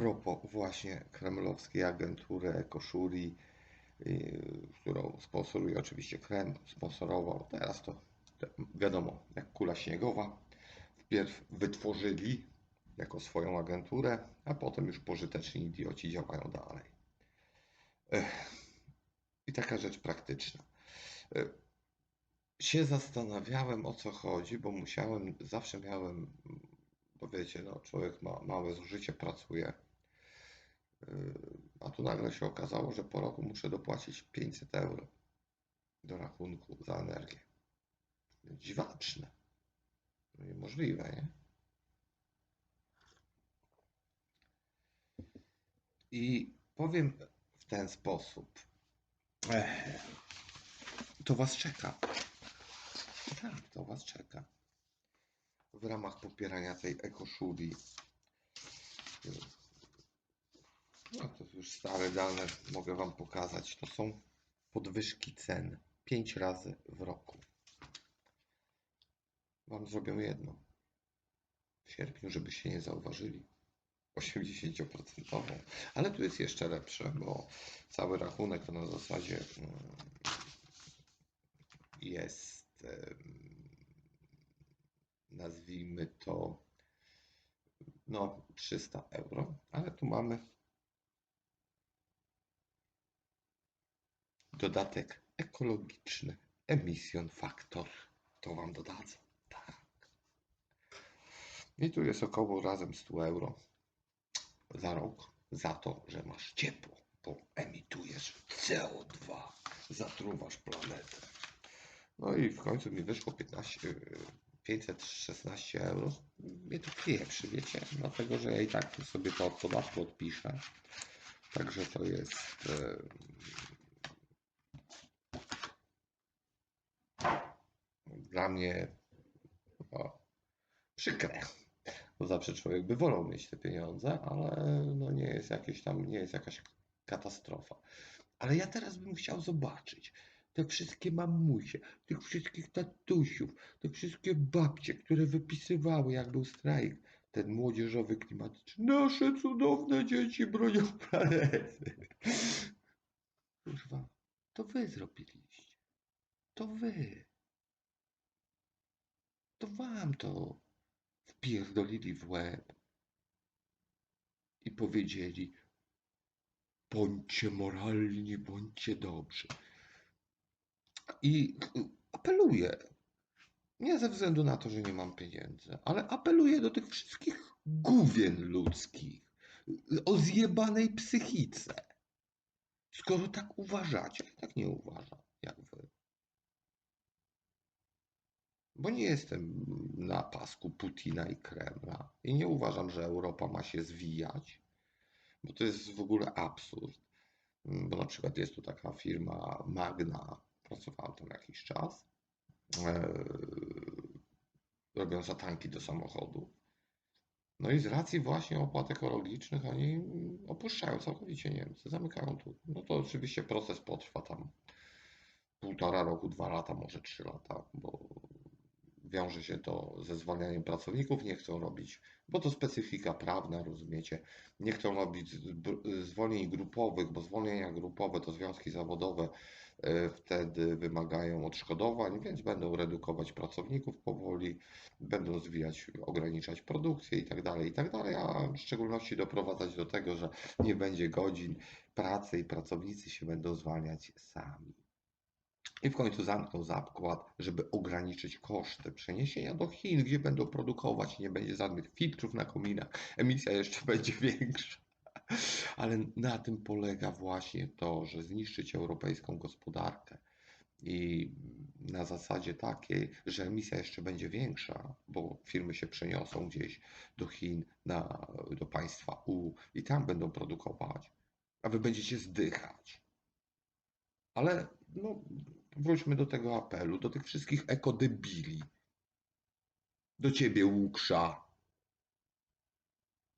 propos właśnie kremlowskiej agentury EcoShuri, yy, którą sponsoruje oczywiście Kreml, sponsorował. Teraz to wiadomo, jak kula śniegowa. Wpierw wytworzyli jako swoją agenturę, a potem już pożyteczni idioci działają dalej. I taka rzecz praktyczna. Ech. Się zastanawiałem o co chodzi, bo musiałem, zawsze miałem, bo wiecie, no, człowiek ma małe zużycie, pracuje. A tu nagle się okazało, że po roku muszę dopłacić 500 euro do rachunku za energię. Dziwaczne. No Niemożliwe, nie? I powiem w ten sposób. Ech, to was czeka. Tak, to was czeka. W ramach popierania tej ekoszuli. No to już stare dane mogę wam pokazać. To są podwyżki cen. Pięć razy w roku. Wam zrobią jedno. W sierpniu, żebyście nie zauważyli. 80%. Ale tu jest jeszcze lepsze, bo cały rachunek to na zasadzie mm, jest, nazwijmy to, no 300 euro, ale tu mamy dodatek ekologiczny, emission factor. To wam dodadzą. Tak. I tu jest około razem 100 euro za rok za to, że masz ciepło, bo emitujesz CO2, zatruwasz planetę. No i w końcu mi wyszło 15, yy, 516 euro. Mnie to pieprzy, wiecie, dlatego że ja i tak sobie to od podatku odpiszę. Także to jest dla mnie o, przykre. Bo zawsze człowiek by wolał mieć te pieniądze, ale no nie jest jakieś tam, nie jest jakaś katastrofa. Ale ja teraz bym chciał zobaczyć te wszystkie mamusie, tych wszystkich tatusiów, te wszystkie babcie, które wypisywały, jak był strajk, ten młodzieżowy klimatyczny. Nasze cudowne dzieci bronią planety. Kurwa, to wy zrobiliście. To wy. To wam to wpierdolili w łeb i powiedzieli: bądźcie moralni, bądźcie dobrzy. I apeluję, nie ze względu na to, że nie mam pieniędzy, ale apeluję do tych wszystkich gówien ludzkich o zjebanej psychice. Skoro tak uważacie, ja tak nie uważam, jak wy. Bo nie jestem na pasku Putina i Kremla i nie uważam, że Europa ma się zwijać, bo to jest w ogóle absurd. Bo na przykład jest tu taka firma Magna, pracowałem tam jakiś czas, e, robią zatanki do samochodu. No i z racji właśnie opłat ekologicznych oni opuszczają całkowicie Niemcy, zamykają tu. No to oczywiście proces potrwa tam półtora roku, dwa lata, może trzy lata, bo wiąże się to ze zwalnianiem pracowników, nie chcą robić, bo to specyfika prawna, rozumiecie, nie chcą robić zwolnień grupowych, bo zwolnienia grupowe to związki zawodowe e, wtedy wymagają odszkodowań, więc będą redukować pracowników powoli, będą zwijać, ograniczać produkcję i tak dalej, i tak a w szczególności doprowadzać do tego, że nie będzie godzin pracy i pracownicy się będą zwalniać sami. I w końcu zamknął zakład, żeby ograniczyć koszty przeniesienia do Chin, gdzie będą produkować, nie będzie żadnych filtrów na kominach, emisja jeszcze będzie większa. Ale na tym polega właśnie to, że zniszczyć europejską gospodarkę i na zasadzie takiej, że emisja jeszcze będzie większa, bo firmy się przeniosą gdzieś do Chin, na, do państwa U i tam będą produkować, a wy będziecie zdychać. Ale no, wróćmy do tego apelu, do tych wszystkich ekodebili. Do ciebie, Łuksza,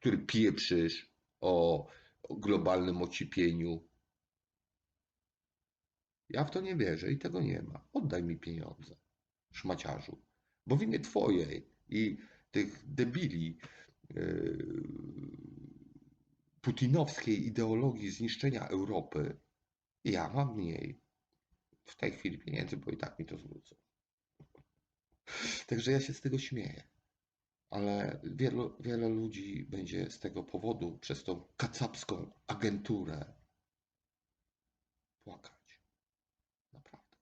który pieprzysz o, o globalnym ocipieniu. Ja w to nie wierzę i tego nie ma. Oddaj mi pieniądze, szmaciarzu. Bo w imię twojej i tych debili yy, putinowskiej ideologii zniszczenia Europy, ja mam mniej w tej chwili pieniędzy, bo i tak mi to zwrócą. Także ja się z tego śmieję. Ale wielu, wiele ludzi będzie z tego powodu, przez tą kacapską agenturę płakać. Naprawdę.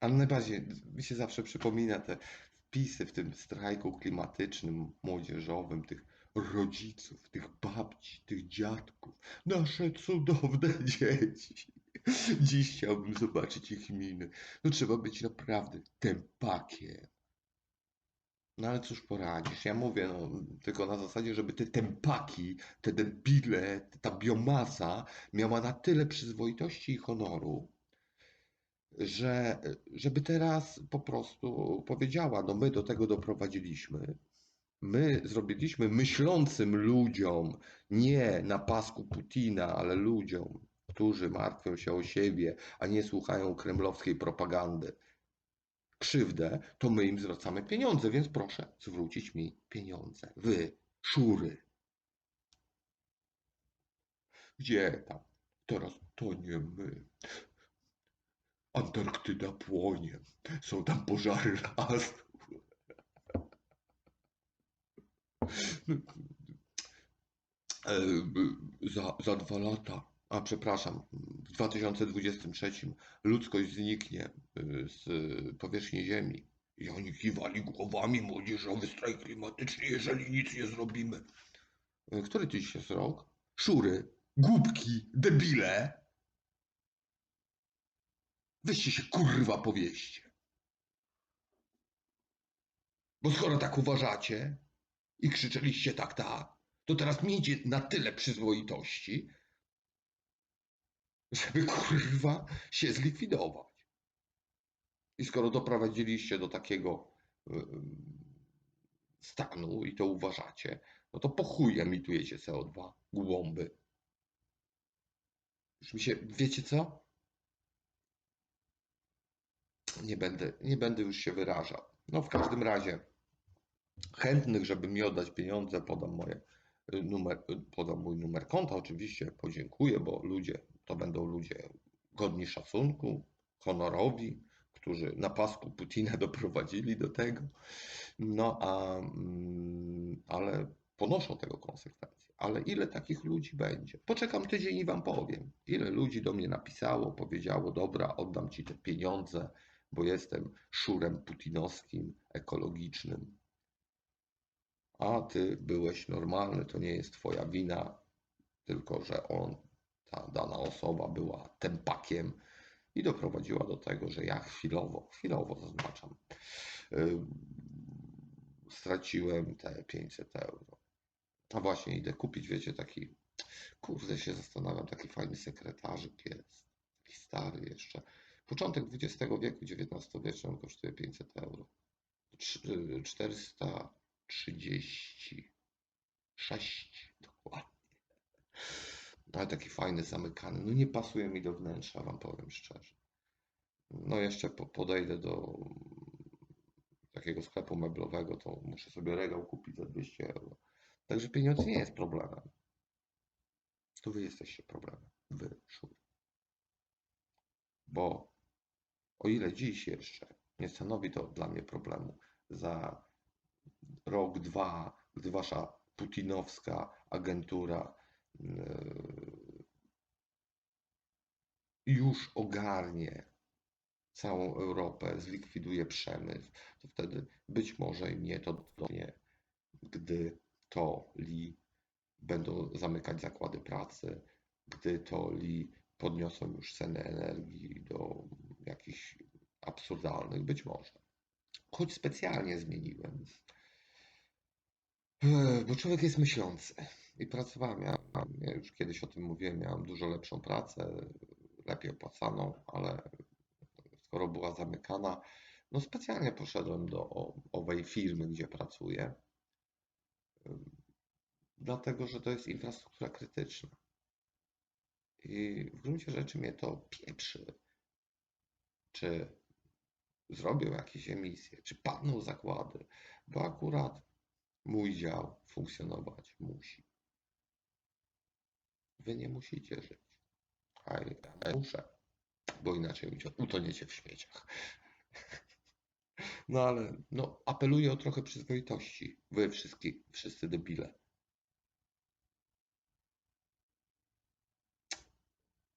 Ale najbardziej mi się zawsze przypomina te wpisy w tym strajku klimatycznym, młodzieżowym, tych rodziców, tych babci, tych dziadków, nasze cudowne dzieci. Dziś chciałbym zobaczyć ich miny. No trzeba być naprawdę tempakiem. No ale cóż poradzisz? Ja mówię, no, tylko na zasadzie, żeby te tempaki, te debile, ta biomasa miała na tyle przyzwoitości i honoru, że żeby teraz po prostu powiedziała, no my do tego doprowadziliśmy. My zrobiliśmy myślącym ludziom, nie na pasku Putina, ale ludziom, którzy martwią się o siebie, a nie słuchają kremlowskiej propagandy krzywdę, to my im zwracamy pieniądze, więc proszę zwrócić mi pieniądze. Wy, szury. Gdzie tam? Teraz to nie my. Antarktyda płonie. Są tam pożary lasu. Za, za dwa lata, a przepraszam, w 2023 ludzkość zniknie y, z powierzchni Ziemi. I oni kiwali głowami młodzieżowy strajk klimatyczny, jeżeli nic nie zrobimy. E, Który dziś jest rok? Szury, głupki, debile. Weźcie się kurwa powieście. Bo skoro tak uważacie i krzyczeliście tak, tak, to teraz miejcie na tyle przyzwoitości, żeby kurwa się zlikwidować. I skoro doprowadziliście do takiego y, y, stanu i to uważacie, no to po chuj emitujecie CO2, głąby. Już mi się, wiecie co? Nie będę, nie będę już się wyrażał. No w każdym razie chętnych, żeby mi oddać pieniądze, podam moje y, numer, y, podam mój numer konta oczywiście, podziękuję, bo ludzie, to będą ludzie godni szacunku, honorowi, którzy na pasku Putina doprowadzili do tego, no a, mm, ale ponoszą tego konsekwencje. Ale ile takich ludzi będzie? Poczekam tydzień i wam powiem. Ile ludzi do mnie napisało, powiedziało, dobra, oddam ci te pieniądze, bo jestem szurem putinowskim, ekologicznym a ty byłeś normalny, to nie jest twoja wina, tylko że on, ta dana osoba była tempakiem i doprowadziła do tego, że ja chwilowo, chwilowo zaznaczam, y, straciłem te 500 euro. A właśnie idę kupić, wiecie, taki, kurde się zastanawiam, taki fajny sekretarzyk jest, taki stary jeszcze. Początek XX wieku, XIX wieczny, on kosztuje 500 euro. 400 36 dokładnie. No, ale taki fajny, zamykany. No nie pasuje mi do wnętrza, wam powiem szczerze. No jeszcze po, podejdę do takiego sklepu meblowego, to muszę sobie regał kupić za 200 euro. Także pieniądz nie jest problemem. To wy jesteście problemem. Wy, szur. Bo o ile dziś jeszcze nie stanowi to dla mnie problemu za rok, dwa, gdy wasza putinowska agentura yy, już ogarnie całą Europę, zlikwiduje przemysł, to wtedy być może i mnie to dotknie, gdy to li będą zamykać zakłady pracy, gdy to li podniosą już ceny energii do jakichś absurdalnych, być może. Choć specjalnie zmieniłem. Ech, Bo człowiek jest myślący i pracowałem. Ja, ja już kiedyś o tym mówiłem, miałem dużo lepszą pracę, lepiej opłacaną, ale skoro była zamykana, no specjalnie poszedłem do owej firmy, gdzie pracuję, ym, dlatego że to jest infrastruktura krytyczna. I w gruncie rzeczy mnie to pieprzy. Czy zrobią jakieś emisje, czy padną zakłady, bo akurat mój dział funkcjonować musi. Wy nie musicie żyć. A ja muszę, bo inaczej utoniecie w śmieciach. No ale no, apeluję o trochę przyzwoitości. Wy wszystkie, wszyscy debile.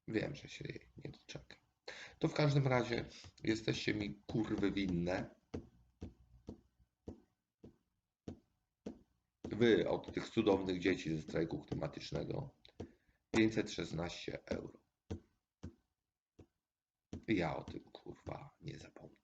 Wiem, że się jej nie doczeka. To w każdym razie jesteście mi kurwy winne. Wy od tych cudownych dzieci ze strajku klimatycznego 516 euro. Ja o tym kurwa nie zapomnę.